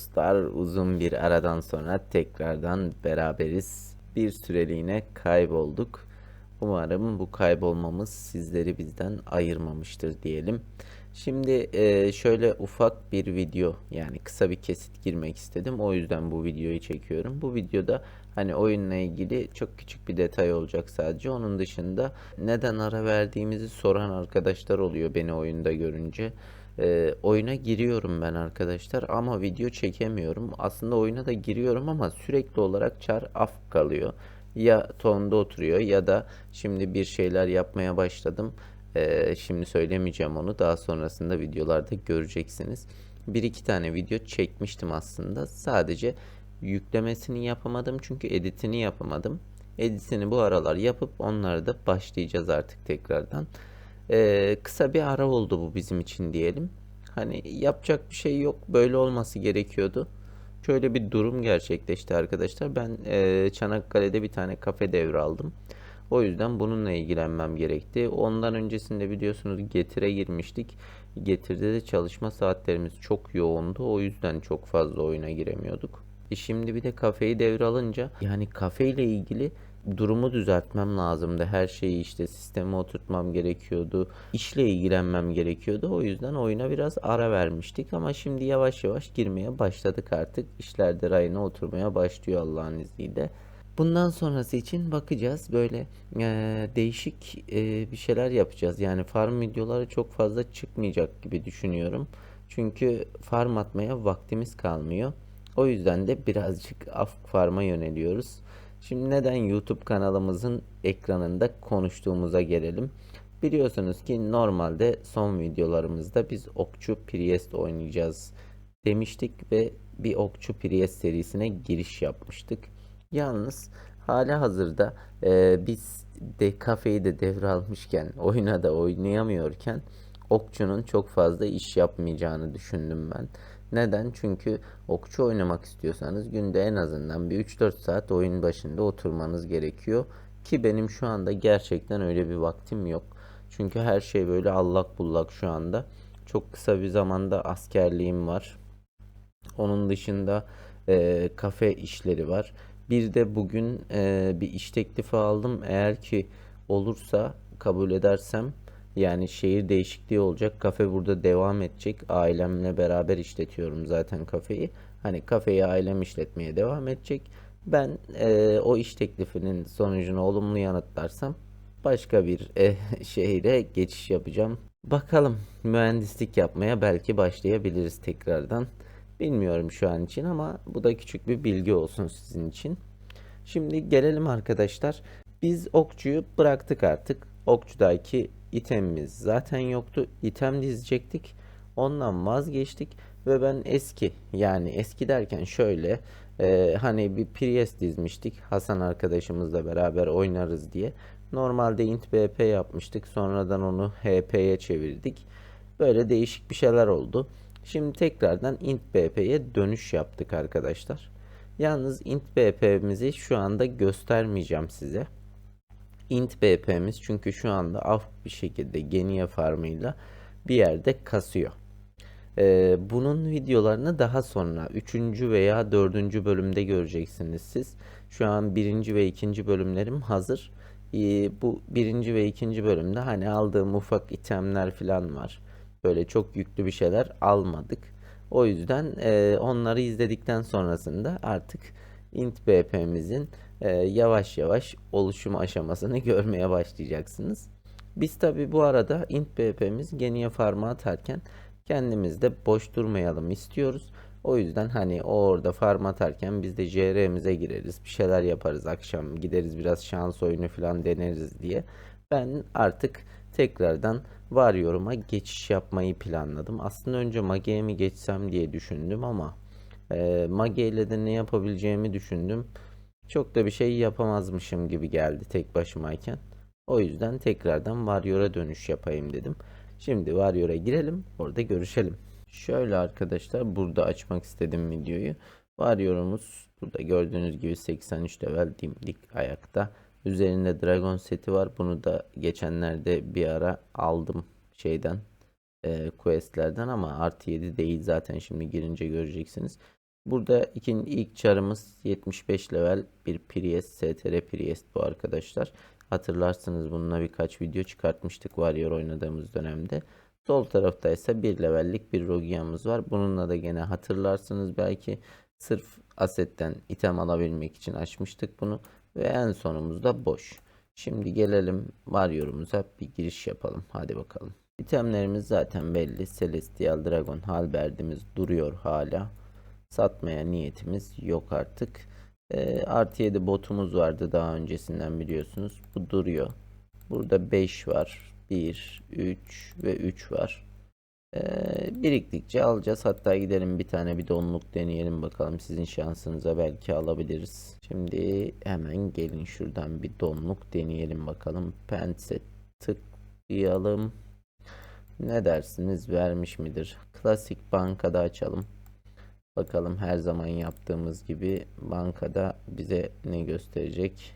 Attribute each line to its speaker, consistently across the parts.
Speaker 1: dostlar uzun bir aradan sonra tekrardan beraberiz. Bir süreliğine kaybolduk. Umarım bu kaybolmamız sizleri bizden ayırmamıştır diyelim. Şimdi e, şöyle ufak bir video yani kısa bir kesit girmek istedim. O yüzden bu videoyu çekiyorum. Bu videoda hani oyunla ilgili çok küçük bir detay olacak sadece. Onun dışında neden ara verdiğimizi soran arkadaşlar oluyor beni oyunda görünce. Ee, oyuna giriyorum ben arkadaşlar ama video çekemiyorum. Aslında oyuna da giriyorum ama sürekli olarak çar af kalıyor. Ya tonda oturuyor ya da şimdi bir şeyler yapmaya başladım. Ee, şimdi söylemeyeceğim onu. Daha sonrasında videolarda göreceksiniz. Bir iki tane video çekmiştim aslında. Sadece yüklemesini yapamadım çünkü editini yapamadım. Editini bu aralar yapıp onları da başlayacağız artık tekrardan. Ee, kısa bir ara oldu bu bizim için diyelim. Hani yapacak bir şey yok. Böyle olması gerekiyordu. Şöyle bir durum gerçekleşti arkadaşlar. Ben e, Çanakkale'de bir tane kafe devraldım. O yüzden bununla ilgilenmem gerekti. Ondan öncesinde biliyorsunuz Getir'e girmiştik. Getir'de de çalışma saatlerimiz çok yoğundu. O yüzden çok fazla oyuna giremiyorduk. E şimdi bir de kafeyi devralınca yani kafeyle ilgili durumu düzeltmem lazımdı. Her şeyi işte sisteme oturtmam gerekiyordu. İşle ilgilenmem gerekiyordu. O yüzden oyuna biraz ara vermiştik ama şimdi yavaş yavaş girmeye başladık artık. İşler de rayına oturmaya başlıyor Allah'ın izniyle. Bundan sonrası için bakacağız. Böyle eee, değişik eee, bir şeyler yapacağız. Yani farm videoları çok fazla çıkmayacak gibi düşünüyorum. Çünkü farm atmaya vaktimiz kalmıyor. O yüzden de birazcık af farma yöneliyoruz. Şimdi neden YouTube kanalımızın ekranında konuştuğumuza gelelim. Biliyorsunuz ki normalde son videolarımızda biz Okçu Priest oynayacağız demiştik ve bir Okçu Priest serisine giriş yapmıştık. Yalnız hala hazırda e, biz de kafeyi de devralmışken oyuna da oynayamıyorken okçunun çok fazla iş yapmayacağını düşündüm ben. Neden? Çünkü okçu oynamak istiyorsanız günde en azından bir 3-4 saat oyun başında oturmanız gerekiyor. Ki benim şu anda gerçekten öyle bir vaktim yok. Çünkü her şey böyle allak bullak şu anda. Çok kısa bir zamanda askerliğim var. Onun dışında e, kafe işleri var. Bir de bugün e, bir iş teklifi aldım. Eğer ki olursa kabul edersem yani şehir değişikliği olacak. Kafe burada devam edecek. Ailemle beraber işletiyorum zaten kafeyi. Hani kafeyi ailem işletmeye devam edecek. Ben e, o iş teklifinin sonucunu olumlu yanıtlarsam başka bir e, şehire geçiş yapacağım. Bakalım mühendislik yapmaya belki başlayabiliriz tekrardan. Bilmiyorum şu an için ama bu da küçük bir bilgi olsun sizin için. Şimdi gelelim arkadaşlar. Biz okçuyu bıraktık artık. Okçudaki itemimiz zaten yoktu. İtem dizecektik. Ondan vazgeçtik ve ben eski yani eski derken şöyle e, hani bir Priest dizmiştik Hasan arkadaşımızla beraber oynarız diye. Normalde int BP yapmıştık. Sonradan onu HP'ye çevirdik. Böyle değişik bir şeyler oldu. Şimdi tekrardan int BP'ye dönüş yaptık arkadaşlar. Yalnız int BP'mizi şu anda göstermeyeceğim size. İnt BP'miz çünkü şu anda af bir şekilde Genia farmıyla bir yerde kasıyor. Ee, bunun videolarını daha sonra 3. veya 4. bölümde göreceksiniz siz. Şu an 1. ve 2. bölümlerim hazır. Ee, bu 1. ve 2. bölümde hani aldığım ufak itemler falan var. Böyle çok yüklü bir şeyler almadık. O yüzden e, onları izledikten sonrasında artık int BP'mizin e, yavaş yavaş oluşum aşamasını görmeye başlayacaksınız. Biz tabi bu arada int BP'miz Genia Farm'a atarken kendimiz de boş durmayalım istiyoruz. O yüzden hani o orada farm atarken biz de JR'mize gireriz. Bir şeyler yaparız akşam. Gideriz biraz şans oyunu falan deneriz diye. Ben artık tekrardan Warrior'uma geçiş yapmayı planladım. Aslında önce Mage'ye mi geçsem diye düşündüm ama e, Mage ile de ne yapabileceğimi düşündüm. Çok da bir şey yapamazmışım gibi geldi tek başımayken. O yüzden tekrardan Warrior'a dönüş yapayım dedim. Şimdi Warrior'a girelim, orada görüşelim. Şöyle arkadaşlar burada açmak istedim videoyu. Warrior'umuz burada gördüğünüz gibi 83 level dimdik ayakta. Üzerinde dragon seti var. Bunu da geçenlerde bir ara aldım şeyden e, questlerden ama artı 7 değil zaten şimdi girince göreceksiniz. Burada ikinci ilk çarımız 75 level bir Priest, STR Priest bu arkadaşlar. Hatırlarsınız bununla birkaç video çıkartmıştık Warrior oynadığımız dönemde. Sol tarafta ise 1 levellik bir Rogia'mız var. Bununla da gene hatırlarsınız belki sırf asetten item alabilmek için açmıştık bunu. Ve en sonumuzda boş. Şimdi gelelim Warrior'umuza bir giriş yapalım. Hadi bakalım. İtemlerimiz zaten belli. Celestial Dragon halberdimiz duruyor hala. Satmaya niyetimiz yok artık. Ee, artı 7 botumuz vardı daha öncesinden biliyorsunuz. Bu duruyor. Burada 5 var. 1, 3 ve 3 var. Ee, biriktikçe alacağız. Hatta gidelim bir tane bir donluk deneyelim bakalım. Sizin şansınıza belki alabiliriz. Şimdi hemen gelin şuradan bir donluk deneyelim bakalım. Pense tıklayalım. Ne dersiniz vermiş midir? Klasik bankada açalım. Bakalım her zaman yaptığımız gibi bankada bize ne gösterecek?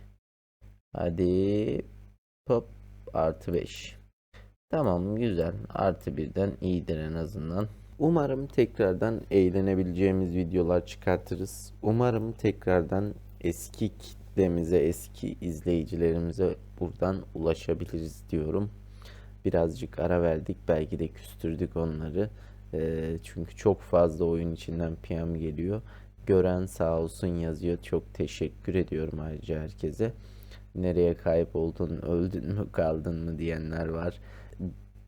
Speaker 1: Hadi top artı 5. Tamam güzel. Artı birden iyidir en azından. Umarım tekrardan eğlenebileceğimiz videolar çıkartırız. Umarım tekrardan eski kitlemize, eski izleyicilerimize buradan ulaşabiliriz diyorum. Birazcık ara verdik. Belki de küstürdük onları. Ee, çünkü çok fazla oyun içinden PM geliyor. Gören sağ olsun yazıyor. Çok teşekkür ediyorum ayrıca herkese. Nereye kayboldun, öldün mü, kaldın mı diyenler var.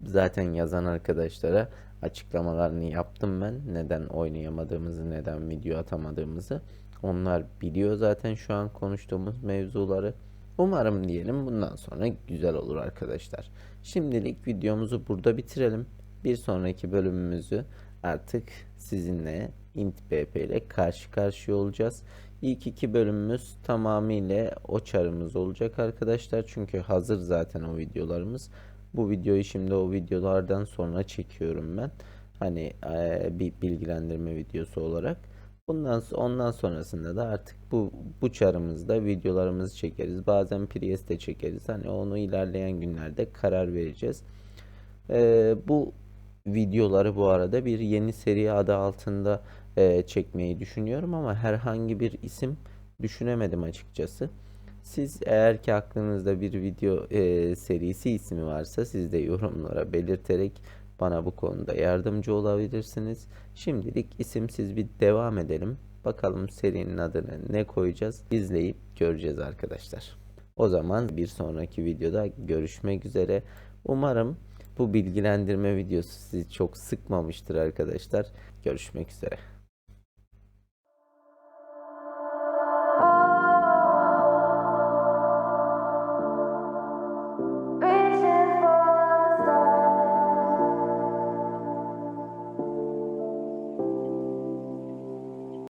Speaker 1: Zaten yazan arkadaşlara açıklamalarını yaptım ben. Neden oynayamadığımızı, neden video atamadığımızı. Onlar biliyor zaten şu an konuştuğumuz mevzuları. Umarım diyelim bundan sonra güzel olur arkadaşlar. Şimdilik videomuzu burada bitirelim. Bir sonraki bölümümüzü artık sizinle int bp ile karşı karşıya olacağız. İlk iki bölümümüz tamamıyla o çarımız olacak arkadaşlar. Çünkü hazır zaten o videolarımız. Bu videoyu şimdi o videolardan sonra çekiyorum ben. Hani e, bir bilgilendirme videosu olarak. Bundan ondan sonrasında da artık bu bu çarımızda videolarımızı çekeriz. Bazen Priest'te çekeriz. Hani onu ilerleyen günlerde karar vereceğiz. E, bu videoları bu arada bir yeni seri adı altında e, çekmeyi düşünüyorum ama herhangi bir isim düşünemedim açıkçası. Siz eğer ki aklınızda bir video e, serisi ismi varsa siz de yorumlara belirterek bana bu konuda yardımcı olabilirsiniz. Şimdilik isimsiz bir devam edelim. Bakalım serinin adını ne koyacağız? İzleyip göreceğiz arkadaşlar. O zaman bir sonraki videoda görüşmek üzere. Umarım bu bilgilendirme videosu sizi çok sıkmamıştır arkadaşlar. Görüşmek üzere.